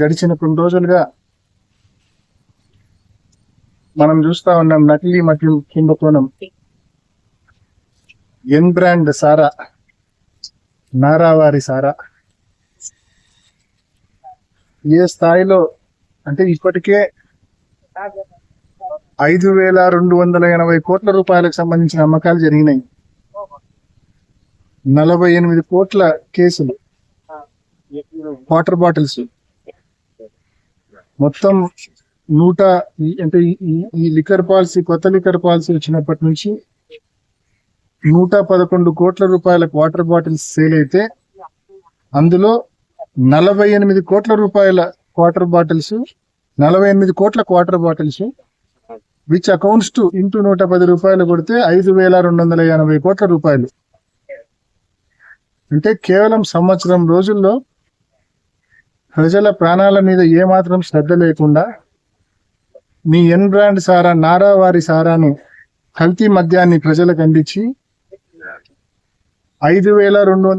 గడిచిన కొన్ని రోజులుగా మనం చూస్తా ఉన్నాం నకిలీ మద్యం కుంభకోణం ఎన్ బ్రాండ్ సారా? నారావారి సారా? ఏ స్థాయిలో? అంటే ఇప్పటికే ఐదు వేల రెండు వందల ఎనభై కోట్ల రూపాయలకు సంబంధించిన అమ్మకాలు జరిగినాయి. నలభై ఎనిమిది కోట్ల కేసులు. వాటర్ బాటిల్స్ మొత్తం నూట ఈ- అంటే ఈ- ఈ- ఈ లిక్కర్ పాలసీ కొత్త లిక్కర్ పాలసీ వచ్చినప్పటి నుంచి నూట పదకొండు కోట్ల రూపాయలకు వాటర్ బాటిల్స్ సేల్ అయితే అందులో నలభై ఎనిమిది కోట్ల రూపాయల వాటర్ బాటిల్స్ నలభై ఎనిమిది కోట్ల water bottles which accounts to into నూట పది రూపాయలు కొడితే ఐదు వేల రెండు వందల ఎనభై కోట్ల రూపాయలు. అంటే కేవలం సంవత్సరం రోజుల్లో ప్రజల ప్రాణాల మీద ఏమాత్రం శ్రద్ధ లేకుండా మీ ఎన్ బ్రాండ్ సారా నారా వారి సారాను కల్తీ మద్యాన్ని ప్రజలకు అందించి ఐదు వేల రెండు వందల